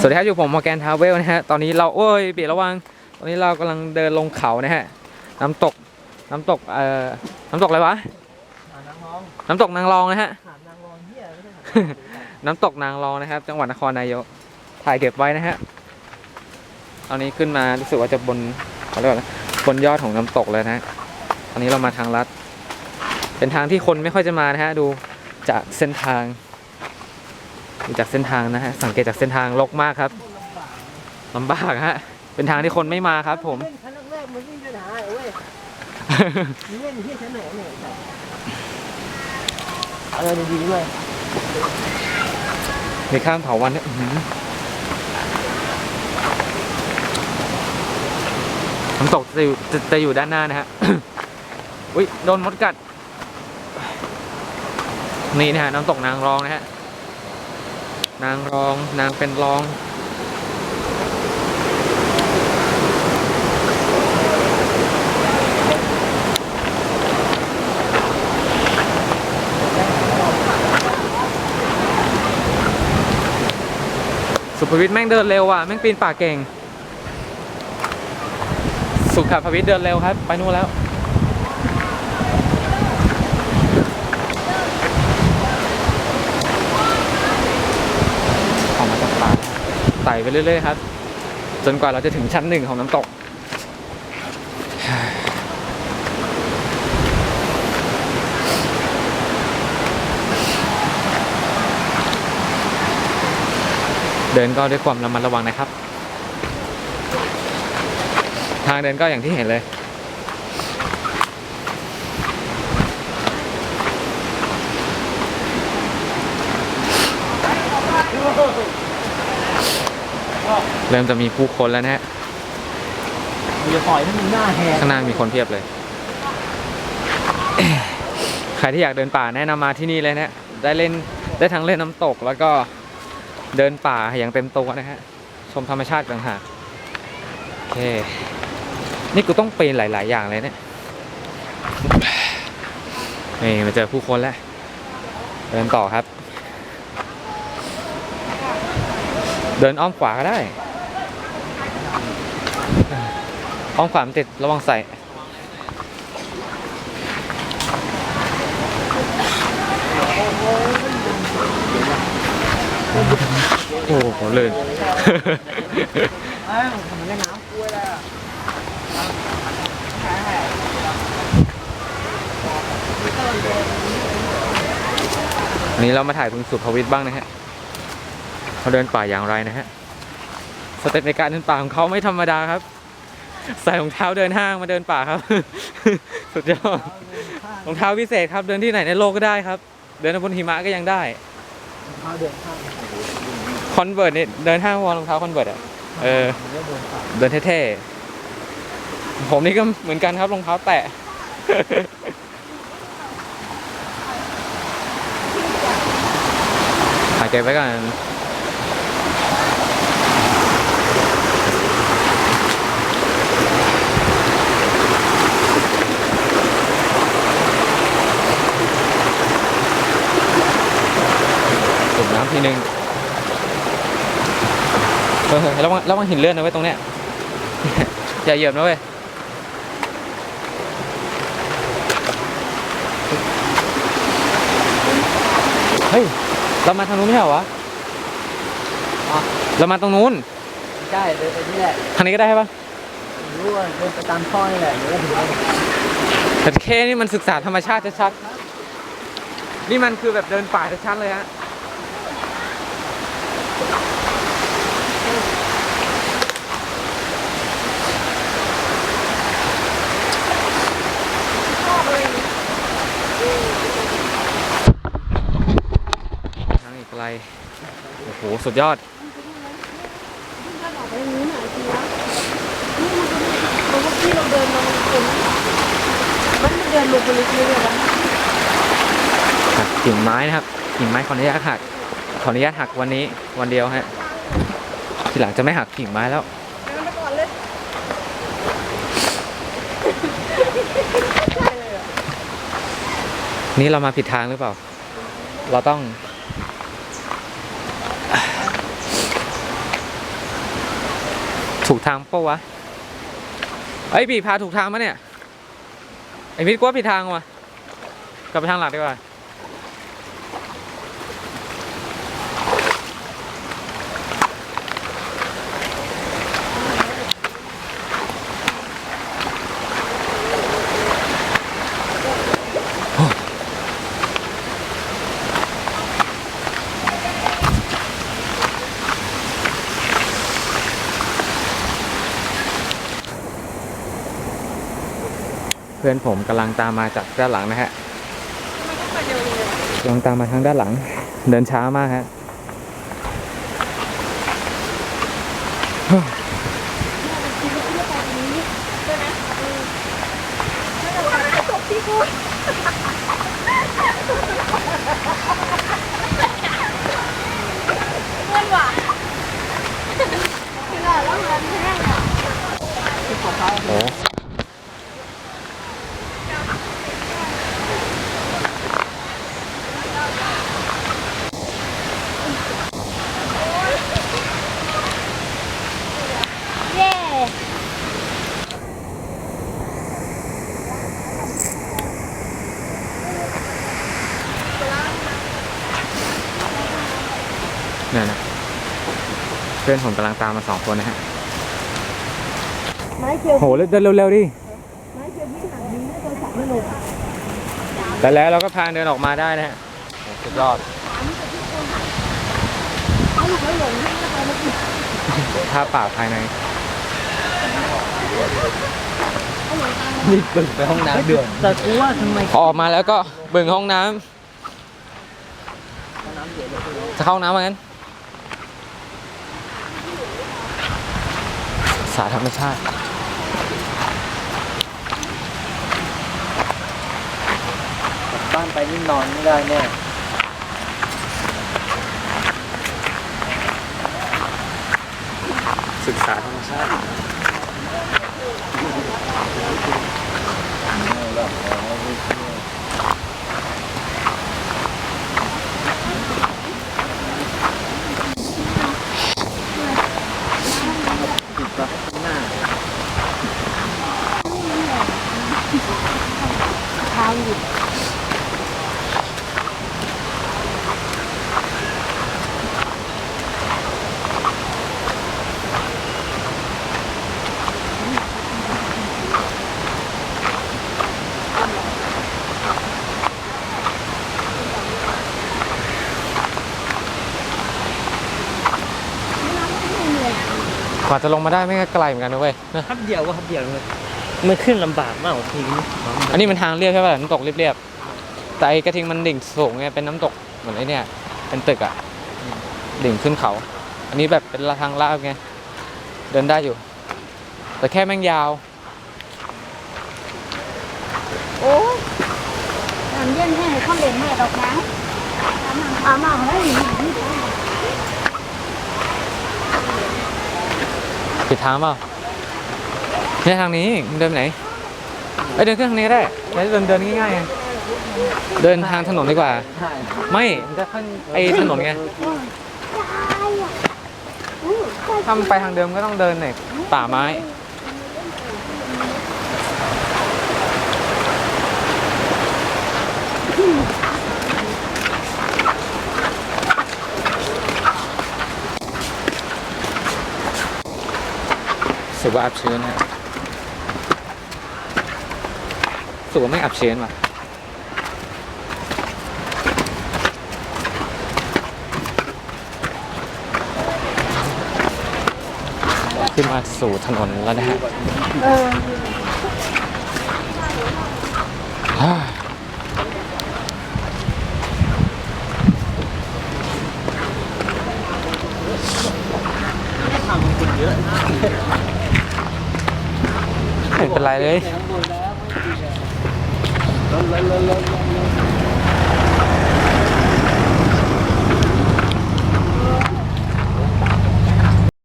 สวัสดีครับอยู่ผมมอร์แกนทาวเวลนะฮะตอนนี้เราโอ้ยเบียระวังตอนนี้เรากำลังเดินลงเขานะฮะน้ำตกน้ำตกเอ่อน้ำตกอะไรวะหานางรองน้ำตกนางรองนะฮะน้ำตกนางรองนะครับ จังหวัดนครนายกถ่ายเก็บไว้นะฮะตอนนี้ขึ้นมารู้สึกว่าจะบนเขาเรียกว่าบนยอดของน้ำตกเลยนะฮะตอนนี้เรามาทางลัด เป็นทางที่คนไม่ค่อยจะมานะฮะดูจากเส้นทาง ดูจากเส้นทางนะฮะสังเกตจากเส้นทางรกมากครับลำบากฮะเป็นทางที่คนไม่มาครับ ผม เล่นครั้งแรกมันไม่มีปัญหาเว้ยมึงเล่นที่ชั้นไหนเนี่ยเออดีๆด้วยมีข้ามเผาวันด้วยอื้อหือน้ำตกจะอยู่จะจะอยู่ด้านหน้านะฮะ อุ้ยโดนมดกัด นี่นะฮะน้ำตกนางรองนะฮะ นางรองนางเป็นรอง สุภวิทย์แม่งเดินเร็วอะ แม่งปีนป่าเก่ง สุขภวิทย์เดินเร็วครับ ไปนู่นแล้ว ออกมาจากป่า ไปเรื่อยๆครับ จนกว่าเราจะถึงชั้นหนึ่งของน้ำตก เดินก็ด้วยความระมัดระวังนะครับ ทางเดินก็อย่างที่เห็นเลย เริ่มจะมีผู้คนแล้วนะฮะมึงจะปล่อยให้มึงหน้าแหกข้างหน้ามีคนเพียบเลย ใครที่อยากเดินป่าแนะนำมาที่นี่เลยนะฮะได้เล่นได้ทั้งเล่นน้ำตกแล้วก็เดินป่าอย่างเต็มตัวนะฮะ ชมธรรมชาติต่างหากโอเค นี่กูต้องปีนหลาย ๆ อย่างเลยเนี่ยนี่มาเจอผู้คนแล้ว เดินต่อครับ เดินอ้อมขวาก็ได้ อ้อมขวามติดระวังใส่โอ้โหเลยเอ้ยทำไมไม่น้ำกล้วยล่ะวันนี้เรามาถ่ายคุณสุภวิทย์บ้างนะฮะเขาเดินป่าอย่างไรนะฮะ สเต็ปในการเดินป่าของเขาไม่ธรรมดาครับ ใส่รองเท้าเดินห้างมาเดินป่าครับ สุดยอดรองเท้าพิเศษครับเดินที่ไหนในโลกก็ได้ครับ เดินบนหิมะก็ยังได้เท้าเดินข้างคอนเวิร์ตนี่เดินห้างวอลรองเท้าคอนเวิร์ตอะเออเดินเดินเท่ๆผมนี่ก็เหมือนกันครับรองเท้าแตะหายใจไว้ก่อน น้ำทีนึงเออระวังระวังหินเลื่อนนะไว้ยตรงเนี้ย อย่าเหยียบนะเว้ยเฮ้ย เรามาทางนู้นไม่ใช่เหรอวะอ๋อ เรามาตรงนู้นใช่เดินไปนี่แหละทางนี้ก็ได้ใช่ปะรู้ว่าเดินไปตามท่อนี่แหละเดี๋ยวก็ถึงแล้วแต่เคนี่มันศึกษาธรรมชาติชัดๆนี่มันคือแบบเดินป่าชัดๆเลยฮะ ทางอีกไกล โอ้โห สุดยอดถ้าบอกไปทางนู้หน่อยสิวะนี่มันก็มีเราเมื่อกี้เราเดินมาเป็นมันเดินลงไปลึกเลยวะหักกิ่งไม้นะครับกิ่งไม้ขออนุญาตหักขออนุญาตหักวันนี้วันเดียวฮะทีหลังจะไม่หักกิ่งไม้แล้วเดินไปก่อนเลยนี่เรามาผิดทางหรือเปล่า เราต้อง ถูกทางปะวะไอ้ยพี่พาถูกทางมะเนี่ย ไอ้มิดกว่าผิดทางวะกลับไปทางหลักดีกว่า เพื่อนผมกำลังตามมาจากด้านหลังนะฮะกำลังตามมาทางด้านหลัง เดินช้ามากฮะเพื่อนว่ะคือแล้วเงินแห้งอะโอ้ เนี่ยนะเพื่อนผมกำลังตามมาสองคนนะฮะไม้เขียวโหเดินเร็วๆดิไม้เขียวพี่หักดีนะโทรศัพท์ไม่ลงแต่แล้วเราก็พาเดินออกมาได้นะฮะโหสุดยอดเอาหลุดแล้วหลงให้ไปมากินภาพป่าภายในนี่เปิดไปห้องน้ำเดือดแต่กูว่าทำไมพอออกมาแล้วก็เบิ่งห้องน้ำจะเข้าห้องน้ำเหมือนกัน สาธรรมชาติ บ้านไปนี่นอนไม่ได้แน่ศึกษาธรรมชาติติดปะหน้า ทางหยุดกว่าจะลงมาได้ไม่ก็ไกลเหมือนกันนะเว้ยนะ ครับเดียวก็ครับเดียวเลย มันขึ้นลำบากมากกว่าทีนี้อันนี้มันทางเรียบใช่ป่ะน้ำตกเรียบๆแต่ไอ้กระทิงมันดิ่งสูงไงเป็นน้ำตกเหมือนไอ้เนี่ย เป็นตึกอะดิ่งขึ้นเขา อันนี้แบบเป็นทางลาดไงเดินได้อยู่ แต่แค่แม่งยาว โอ้ยน้ำเย็นให้เขาเล่นแม่ดอกนะอามาให้ผิดทางเปล่า เนี่ยทางนี้เดินไปไหนเอ้ยเดินขึ้นทางนี้ก็ได้แล้วเดินเดินง่ายๆไงเดินทางถนนดีกว่า ใช่ไม่จะขึ้นไอถนนไงถ้ามันไปทางเดิมก็ต้องเดินเนี่ยป่าไม้ สึกว่าอับชื้นฮะรู้ สึกว่าไม่อับชื้นว่ะขึ้นมาสู่ถนนแล้วนะฮะเออฮ่าทำคนเยอะไม่เป็นไรเลย ข้างบ